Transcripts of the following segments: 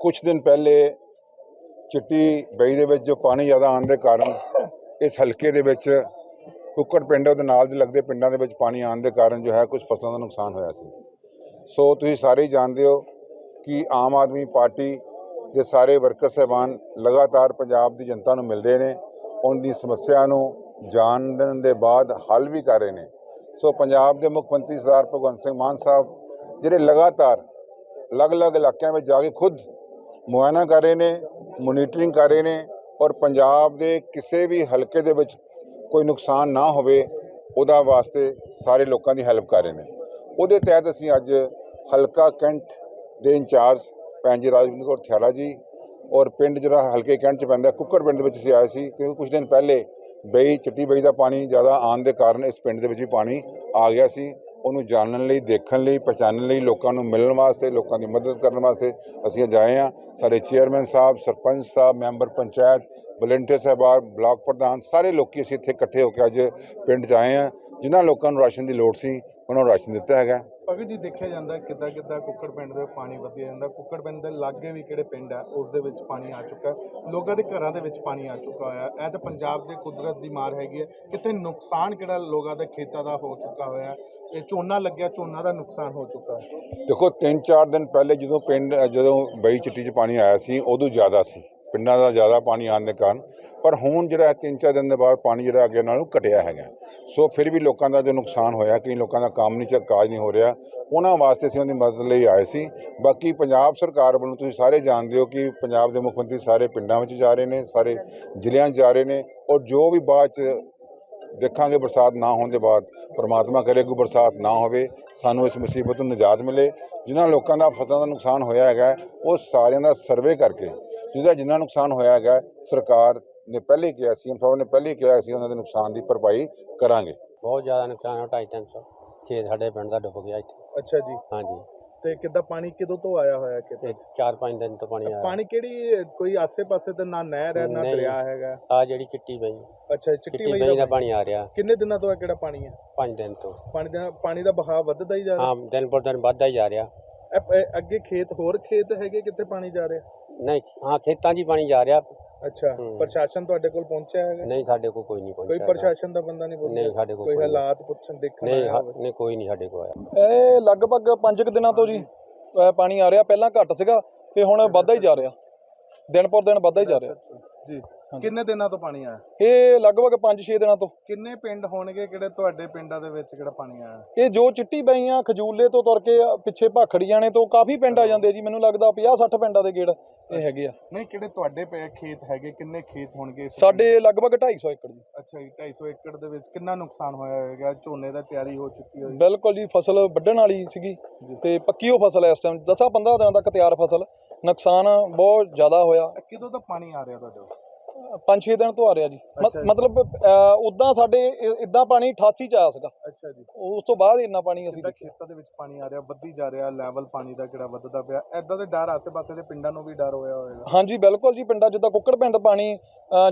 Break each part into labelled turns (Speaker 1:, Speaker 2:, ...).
Speaker 1: ਕੁਝ ਦਿਨ ਪਹਿਲੇ ਚਿੱਟੀ ਬਈ ਦੇ ਵਿੱਚ ਜੋ ਪਾਣੀ ਜ਼ਿਆਦਾ ਆਉਣ ਦੇ ਕਾਰਨ ਇਸ ਹਲਕੇ ਦੇ ਵਿੱਚ ਕੁੱਕੜ ਪਿੰਡ ਉਹਦੇ ਨਾਲ ਦੇ ਲੱਗਦੇ ਪਿੰਡਾਂ ਦੇ ਵਿੱਚ ਪਾਣੀ ਆਉਣ ਦੇ ਕਾਰਨ ਜੋ ਹੈ ਕੁਝ ਫਸਲਾਂ ਦਾ ਨੁਕਸਾਨ ਹੋਇਆ ਸੀ। ਸੋ ਤੁਸੀਂ ਸਾਰੇ ਹੀ ਜਾਣਦੇ ਹੋ ਕਿ ਆਮ ਆਦਮੀ ਪਾਰਟੀ ਦੇ ਸਾਰੇ ਵਰਕਰ ਸਹਿਬਾਨ ਲਗਾਤਾਰ ਪੰਜਾਬ ਦੀ ਜਨਤਾ ਨੂੰ ਮਿਲ ਰਹੇ ਨੇ ਉਹਨਾਂ ਦੀ ਸਮੱਸਿਆ ਨੂੰ ਜਾਣਨ ਦੇ ਬਾਅਦ ਹੱਲ ਵੀ ਕਰ ਰਹੇ ਨੇ। ਸੋ ਪੰਜਾਬ ਦੇ ਮੁੱਖ ਮੰਤਰੀ ਸਰਦਾਰ ਭਗਵੰਤ ਸਿੰਘ ਮਾਨ ਸਾਹਿਬ ਜਿਹੜੇ ਲਗਾਤਾਰ ਅਲੱਗ-ਅਲੱਗ ਇਲਾਕਿਆਂ ਵਿੱਚ ਜਾ ਕੇ ਖੁਦ ਮੁਆਇਨਾ ਕਰ ਰਹੇ ਨੇ, ਮੋਨੀਟਰਿੰਗ ਕਰ ਰਹੇ ਨੇ ਔਰ ਪੰਜਾਬ ਦੇ ਕਿਸੇ ਵੀ ਹਲਕੇ ਦੇ ਵਿੱਚ ਕੋਈ ਨੁਕਸਾਨ ਨਾ ਹੋਵੇ, ਉਹਦਾ ਵਾਸਤੇ ਸਾਰੇ ਲੋਕਾਂ ਦੀ ਹੈਲਪ ਕਰ ਰਹੇ ਨੇ। ਉਹਦੇ ਤਹਿਤ ਅਸੀਂ ਅੱਜ ਹਲਕਾ ਕੈਂਟ ਦੇ ਇੰਚਾਰਜ ਭੈਣ ਜੀ ਰਾਜਵਿੰਦਰ ਕੌਰ ਥਿਆਲਾ ਜੀ ਔਰ ਪਿੰਡ ਜਿਹੜਾ ਹਲਕੇ ਕੈਂਟ ਚ ਪੈਂਦਾ, ਕੁੱਕੜ ਪਿੰਡ ਦੇ ਵਿੱਚ ਅਸੀਂ ਆਏ ਸੀ, ਕਿਉਂਕਿ ਕੁਝ ਦਿਨ ਪਹਿਲੇ ਬਈ, ਚਿੱਟੀ ਬਈ ਦਾ ਪਾਣੀ ਜ਼ਿਆਦਾ ਆਉਣ ਦੇ ਕਾਰਨ ਇਸ ਪਿੰਡ ਦੇ ਵਿੱਚ ਵੀ ਪਾਣੀ ਆ ਗਿਆ ਸੀ। ਉਹਨੂੰ ਜਾਣਨ ਲਈ, ਦੇਖਣ ਲਈ, ਪਛਾਣਨ ਲਈ, ਲੋਕਾਂ ਨੂੰ ਮਿਲਣ ਵਾਸਤੇ, ਲੋਕਾਂ ਦੀ ਮਦਦ ਕਰਨ ਵਾਸਤੇ ਅਸੀਂ ਅੱਜ ਆਏ ਹਾਂ। ਸਾਡੇ ਚੇਅਰਮੈਨ ਸਾਹਿਬ, ਸਰਪੰਚ ਸਾਹਿਬ, ਮੈਂਬਰ ਪੰਚਾਇਤ ਵਲੰਟੀਅਰ ਸਾਹਿਬਾਨ ਬਲਾਕ ਪ੍ਰਧਾਨ, ਸਾਰੇ ਲੋਕੀ ਅਸੀਂ ਇੱਥੇ ਇਕੱਠੇ ਹੋ ਕੇ ਅੱਜ ਪਿੰਡ 'ਚ ਆਏ ਹਾਂ। ਜਿਨ੍ਹਾਂ ਲੋਕਾਂ ਨੂੰ ਰਾਸ਼ਨ ਦੀ ਲੋੜ ਸੀ, ਉਹਨਾਂ ਨੂੰ ਰਾਸ਼ਨ ਦਿੱਤਾ ਹੈਗਾ।
Speaker 2: ਭਗਤ ਜੀ ਦੇਖਿਆ ਜਾਂਦਾ ਕਿੱਦਾਂ ਕਿੱਦਾਂ ਕੁੱਕੜ ਪਿੰਡ ਦੇ ਪਾਣੀ ਵਧਿਆ ਜਾਂਦਾ, ਕੁੱਕੜ ਪਿੰਡ ਦੇ ਲਾਗੇ ਵੀ ਕਿਹੜੇ ਪਿੰਡ ਆ, ਉਸ ਦੇ ਵਿੱਚ ਪਾਣੀ ਆ ਚੁੱਕਾ ਲੋਕਾਂ ਦੇ ਘਰਾਂ ਦੇ ਵਿੱਚ ਪਾਣੀ ਆ ਚੁੱਕਾ ਹੋਇਆ ਇਹ ਤਾਂ ਪੰਜਾਬ ਦੇ ਕੁਦਰਤ ਦੀ ਮਾਰ ਹੈਗੀ ਹੈ। ਕਿਤੇ ਨੁਕਸਾਨ ਕਿਹੜਾ ਲੋਕਾਂ ਦੇ ਖੇਤਾਂ ਦਾ ਹੋ ਚੁੱਕਾ ਹੋਇਆ ਇਹ ਝੋਨਾ ਲੱਗਿਆ, ਝੋਨਾ ਦਾ ਨੁਕਸਾਨ ਹੋ ਚੁੱਕਾ ਹੈ।
Speaker 1: ਦੇਖੋ 3-4 ਦਿਨ ਪਹਿਲੇ ਜਦੋਂ ਪਿੰਡ, ਜਦੋਂ ਬਈ ਚਿੱਟੀ 'ਚ ਪਾਣੀ ਆਇਆ ਸੀ, ਉਦੋਂ ਜ਼ਿਆਦਾ ਸੀ। ਪਿੰਡਾਂ ਦਾ ਜ਼ਿਆਦਾ ਪਾਣੀ ਆਉਣ ਦੇ ਕਾਰਨ, ਪਰ ਹੁਣ ਜਿਹੜਾ 3-4 ਦਿਨ ਦੇ ਬਾਅਦ ਪਾਣੀ ਜਿਹੜਾ ਅੱਗੇ ਨਾਲੋਂ ਘਟਿਆ ਹੈਗਾ। ਸੋ ਫਿਰ ਵੀ ਲੋਕਾਂ ਦਾ ਜੋ ਨੁਕਸਾਨ ਹੋਇਆ, ਕਈ ਲੋਕਾਂ ਦਾ ਕੰਮ ਨਹੀਂ ਚ ਕਾਜ ਨਹੀਂ ਹੋ ਰਿਹਾ, ਉਹਨਾਂ ਵਾਸਤੇ ਅਸੀਂ ਉਹਨਾਂ ਦੀ ਮਦਦ ਲਈ ਆਏ ਸੀ। ਬਾਕੀ ਪੰਜਾਬ ਸਰਕਾਰ ਵੱਲੋਂ ਤੁਸੀਂ ਸਾਰੇ ਜਾਣਦੇ ਹੋ ਕਿ ਪੰਜਾਬ ਦੇ ਮੁੱਖ ਮੰਤਰੀ ਸਾਰੇ ਪਿੰਡਾਂ ਵਿੱਚ ਜਾ ਰਹੇ ਨੇ, ਸਾਰੇ ਜ਼ਿਲ੍ਹਿਆਂ 'ਚ ਜਾ ਰਹੇ ਨੇ ਔਰ ਜੋ ਵੀ ਬਾਅਦ 'ਚ ਦੇਖਾਂਗੇ ਬਰਸਾਤ ਨਾ ਹੋਣ ਦੇ ਬਾਅਦ ਪ੍ਰਮਾਤਮਾ ਕਰੇ ਕੋਈ ਬਰਸਾਤ ਨਾ ਹੋਵੇ ਸਾਨੂੰ ਇਸ ਮੁਸੀਬਤ ਤੋਂ ਨਿਜਾਤ ਮਿਲੇ। ਜਿਨ੍ਹਾਂ ਲੋਕਾਂ ਦਾ ਫਸਲਾਂ ਦਾ ਨੁਕਸਾਨ ਹੋਇਆ ਹੈਗਾ ਉਹ ਸਾਰਿਆਂ ਦਾ ਸਰਵੇ ਕਰਕੇ ਜਿਹਦਾ ਜਿੰਨਾ ਨੁਕਸਾਨ ਹੋਇਆ ਹੈਗਾ ਸਰਕਾਰ ਨੇ ਪਹਿਲੇ ਕਿਹਾ ਸੀ ਸਾਹਿਬ ਨੇ ਪਹਿਲੇ ਕਿਹਾ ਸੀ ਉਹਨਾਂ ਦੇ ਨੁਕਸਾਨ ਦੀ ਭਰਪਾਈ ਕਰਾਂਗੇ।
Speaker 3: ਬਹੁਤ ਜ਼ਿਆਦਾ ਨੁਕਸਾਨ ਹੋ ਢਾਈ ਤਿੰਨ ਸੌ ਖੇਤ ਸਾਡੇ ਪਿੰਡ ਦਾ ਡੁੱਬ ਗਿਆ ਇੱਥੇ।
Speaker 2: ਅੱਛਾ ਜੀ।
Speaker 3: ਹਾਂਜੀ।
Speaker 2: ਤੇ ਕਿੱਦਾਂ ਪਾਣੀ ਕਿਦੋਂ ਤੋਂ ਆਇਆ ਹੋਇਆ ਕਿਤੇ?
Speaker 3: ਤੇ 4-5 ਦਿਨ ਤੋਂ ਪਾਣੀ ਆਇਆ।
Speaker 2: ਪਾਣੀ ਕਿਹੜੀ ਕੋਈ ਆਸੇ-ਪਾਸੇ ਤੇ ਨਾ ਨਹਿਰ ਹੈ ਨਾ
Speaker 3: ਨਹੀਂ।
Speaker 2: ਦਰਿਆ ਹੈਗਾ?
Speaker 3: ਆ ਜਿਹੜੀ ਚਿੱਟੀ ਪਈ
Speaker 2: ਅੱਛਾ ਚਿੱਟੀ
Speaker 3: ਪਈ ਦਾ ਪਾਣੀ ਆ ਰਿਹਾ।
Speaker 2: ਕਿੰਨੇ ਦਿਨਾਂ ਤੋਂ ਹੈ ਕਿਹੜਾ ਪਾਣੀ ਹੈ?
Speaker 3: 5 ਦਿਨ ਤੋਂ।
Speaker 2: ਪਾਣੀ ਦਾ ਪਾਣੀ ਦਾ ਬਹਾਅ ਵੱਧਦਾ ਹੀ ਜਾ ਰਿਹਾ?
Speaker 3: ਹਾਂ ਦਿਨ ਪਰ ਦਿਨ ਵੱਧਦਾ ਹੀ ਜਾ ਰਿਹਾ।
Speaker 2: ਇਹ- ਇਹ ਅੱਗੇ ਖੇਤ ਹੋਰ ਖੇਤ ਹੈਗੇ ਕਿੱਥੇ ਪਾਣੀ ਜਾ ਰਿਹਾ?
Speaker 3: ਨਹੀਂ ਹਾਂ ਖੇਤਾਂ 'ਚ ਹੀ ਪਾਣੀ ਜਾ ਰਿਹਾ।
Speaker 2: ਅੱਛਾ
Speaker 3: ਹੂੰ।
Speaker 2: ਪ੍ਰਸ਼ਾਸਨ ਤੁਹਾਡੇ ਕੋਲ ਪਹੁੰਚਿਆ ਹੈਗਾ
Speaker 3: ਨਹੀਂ ਸਾਡੇ ਕੋਲ ਕੋਈ ਨਹੀਂ
Speaker 2: ਕੋਈ
Speaker 3: ਪਹੁੰਚਿਆ
Speaker 2: ਪ੍ਰਸ਼ਾਸਨ ਦਾ ਬੰਦਾ ਨਹੀਂ ਪਹੁੰਚਿਆ
Speaker 3: ਨਹੀਂ ਸਾਡੇ ਕੋਲ
Speaker 2: ਕੋਈ
Speaker 3: ਕੋਈ ਨਹੀਂ।
Speaker 2: ਹਾਲਾਤ ਪੁੱਛਣ ਦੇਖਣ
Speaker 3: ਨਹੀਂ
Speaker 2: ਆਇਆ
Speaker 3: ਹਾ-
Speaker 2: ਹੋਵੇ?
Speaker 3: ਨਹੀਂ ਕੋਈ ਨਹੀਂ ਸਾਡੇ ਕੋਲ ਆਇਆ
Speaker 4: ਇਹ ਲਗਭਗ 5 ਕੁ ਦਿਨਾਂ ਤੋਂ ਜੀ ਅਹ ਪਾਣੀ ਆ ਰਿਹਾ ਪਹਿਲਾਂ ਘੱਟ ਸੀਗਾ ਤੇ ਹੁਣ ਵੱਧਦਾ ਹੀ ਜਾ ਰਿਹਾ ਦਿਨ ਪਰ ਦਿਨ ਵੱਧਦਾ ਹੀ ਜਾ ਰਿਹਾ
Speaker 2: ਜੀ। ਕਿੰਨੇ ਦਿਨਾਂ ਤੋਂ ਪਾਣੀ ਆਇਆ?
Speaker 4: ਇਹ ਲਗਭਗ 5-6 ਦਿਨਾਂ ਤੋਂ।
Speaker 2: ਕਿੰਨੇ ਪਿੰਡ ਹੋਣਗੇ ਕਿਹੜੇ ਤੁਹਾਡੇ ਪਿੰਡਾਂ ਦੇ ਵਿੱਚ ਕਿਹੜਾ ਪਾਣੀ ਆਇਆ?
Speaker 4: ਇਹ ਜੋ ਚਿੱਟੀ ਬਈਆਂ ਖਜੂਲੇ ਤੋਂ ਤੁਰ ਕੇ ਪਿੱਛੇ ਭਾਖੜੀਆਂ ਨੇ ਤੋਂ ਕਾਫੀ ਪਿੰਡ ਆ ਜਾਂਦੇ ਜੀ। ਮੈਨੂੰ ਲੱਗਦਾ 50-60 ਪਿੰਡਾਂ ਦੇ ਗੇੜ ਇਹ ਹੈਗੇ ਆ।
Speaker 2: ਨਹੀਂ ਕਿਹੜੇ ਤੁਹਾਡੇ ਪਏ ਖੇਤ ਹੈਗੇ? ਕਿੰਨੇ ਖੇਤ ਹੋਣਗੇ
Speaker 4: ਸਾਡੇ ਲਗਭਗ 250 ਏਕੜ ਜੀ।
Speaker 2: ਅੱਛਾ ਜੀ 250 ਏਕੜ ਦੇ ਵਿੱਚ ਕਿੰਨਾ ਨੁਕਸਾਨ ਹੋਇਆ ਹੋਵੇਗਾ ਝੋਨੇ ਦਾ ਤਿਆਰੀ ਹੋ ਚੁੱਕੀ ਹੋਈ।
Speaker 4: ਬਿਲਕੁਲ ਜੀ ਫਸਲ ਵੱਢਣ ਵਾਲੀ ਸੀਗੀ ਤੇ ਪੱਕੀ ਉਹ ਫਸਲ ਹੈ ਇਸ ਟਾਈਮ 10-15 ਦਿਨਾਂ ਤੱਕ ਤਿਆਰ ਫਸਲ। ਨੁਕਸਾਨ ਬਹੁਤ ਜ਼ਿਆਦਾ ਹੋਇਆ।
Speaker 2: ਕਿਦੋਂ ਤੱਕ ਪਾਣੀ ਆ ਰਿਹਾ ਤੁਹਾਡੇ ਕੋਲ?
Speaker 4: 5-6 ਦਿਨ ਤੋਂ ਆ ਰਿਹਾ ਜੀ। ਮ-। ਮਤਲਬ ਉਦਾਂ ਸਾਡੇ ਇਦਾਂ ਪਾਣੀ 88 ਚ ਆਇਆ ਸੀਗਾ।
Speaker 2: ਅੱਛਾ ਜੀ।
Speaker 4: ਉਸ ਤੋਂ ਬਾਅਦ ਇੰਨਾ ਪਾਣੀ ਅਸੀਂ
Speaker 2: ਜਿੱਦਾਂ
Speaker 4: ਦੇਖਿਆ।
Speaker 2: ਖੇਤਾਂ ਦੇ ਵਿੱਚ ਪਾਣੀ ਆ ਰਿਹਾ ਵੱਧੀ ਜਾ ਰਿਹਾ ਲੈਵਲ ਪਾਣੀ ਦਾ ਕਿਹੜਾ ਵੱਧਦਾ ਪਿਆ? ਐਦਾਂ ਦੇ ਡਰ ਆਸੇ-ਪਾਸੇ ਦੇ ਪਿੰਡਾਂ ਨੂੰ ਵੀ ਡਰ ਹੋਇਆ ਹੋਵੇਗਾ।
Speaker 4: ਹਾਂਜੀ ਬਿਲਕੁਲ ਜੀ ਪਿੰਡਾਂ ਜਿੱਦਾਂ ਕੁੱਕੜ ਪਿੰਡ ਪਾਣੀ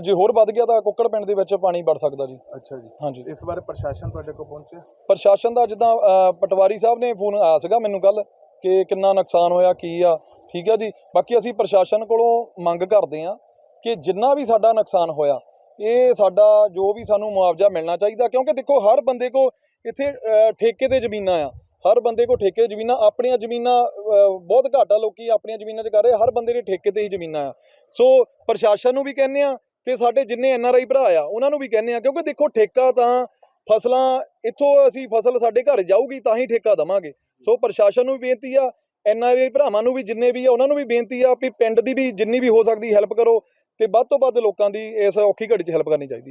Speaker 4: ਜੇ ਹੋਰ ਵੱਧ ਗਿਆ ਤਾਂ ਕੁੱਕੜ ਪਿੰਡ ਦੇ ਵਿੱਚ ਪਾਣੀ ਵੜ ਸਕਦਾ ਜੀ।
Speaker 2: ਅੱਛਾ ਜੀ।
Speaker 4: ਹਾਂਜੀ।
Speaker 2: ਇਸ ਬਾਰੇ ਪ੍ਰਸ਼ਾਸਨ ਤੁਹਾਡੇ ਕੋਲ ਪਹੁੰਚਿਆ?
Speaker 4: ਪ੍ਰਸ਼ਾਸਨ ਦਾ ਜਿੱਦਾਂ ਅ, ਪਟਵਾਰੀ ਸਾਹਿਬ ਨੇ ਫੋਨ ਆਇਆ ਸੀਗਾ ਮੈਨੂੰ ਕੱਲ ਕਿ ਕਿੰਨਾ ਨੁਕਸਾਨ ਹੋਇਆ ਕੀ ਆ। ਠੀਕ ਆ ਜੀ। ਬਾਕੀ ਅਸੀਂ ਪ੍ਰਸ਼ਾਸਨ ਕੋਲੋਂ ਮੰਗ ਕਰਦੇ ਆ ਕਿ ਜਿੰਨਾ ਵੀ ਸਾਡਾ ਨੁਕਸਾਨ ਹੋਇਆ, ਇਹ ਸਾਡਾ ਜੋ ਵੀ ਸਾਨੂੰ ਮੁਆਵਜ਼ਾ ਮਿਲਣਾ ਚਾਹੀਦਾ, ਕਿਉਂਕਿ ਦੇਖੋ ਹਰ ਬੰਦੇ ਕੋ ਇੱਥੇ ਠੇਕੇ ਤੇ ਜ਼ਮੀਨਾਂ ਆ। ਹਰ ਬੰਦੇ ਕੋ ਠੇਕੇ ਜ਼ਮੀਨਾਂ, ਆਪਣੀਆਂ ਜ਼ਮੀਨਾਂ ਬਹੁਤ ਘੱਟ ਆ ਲੋਕੀ ਆਪਣੀਆਂ ਜ਼ਮੀਨਾਂ 'ਚ ਕਰ ਰਹੇ, ਹਰ ਬੰਦੇ ਦੇ ਠੇਕੇ ਤੇ ਹੀ ਜ਼ਮੀਨਾਂ ਆ। ਸੋ ਪ੍ਰਸ਼ਾਸਨ ਨੂੰ ਵੀ ਕਹਿੰਦੇ ਆ ਤੇ ਸਾਡੇ ਜਿੰਨੇ ਐਨ ਆਰ ਆਈ ਭਰਾ ਆ, ਉਹਨਾਂ ਨੂੰ ਵੀ ਕਹਿੰਦੇ ਆ, ਕਿਉਂਕਿ ਦੇਖੋ ਠੇਕਾ ਤਾਂ ਫਸਲਾਂ, ਇੱਥੋਂ ਅਸੀਂ ਫਸਲ ਸਾਡੇ ਘਰ ਜਾਊਗੀ ਤਾਂ ਹੀ ਠੇਕਾ ਦਵਾਂਗੇ। ਸੋ ਪ੍ਰਸ਼ਾਸਨ ਨੂੰ ਵੀ ਬੇਨਤੀ ਆ, ਐਨ ਆਰ ਆਈ ਭਰਾਵਾਂ ਨੂੰ ਵੀ ਜਿੰਨੇ ਵੀ ਆ, ਉਹਨਾਂ ਨੂੰ ਵੀ ਬੇਨਤੀ ਆ ਵੀ ਪਿੰਡ ਦੀ ਵੀ ਜਿੰਨੀ ਵੀ ਹੋ ਸਕਦੀ ਹੈਲਪ ਕਰੋ। ਤੇ ਵੱਧ ਤੋਂ ਵੱਧ ਲੋਕਾਂ ਦੀ ਇਸ ਔਖੀ ਘੜੀ 'ਚ ਹੈਲਪ ਕਰਨੀ ਚਾਹੀਦੀ ਆ।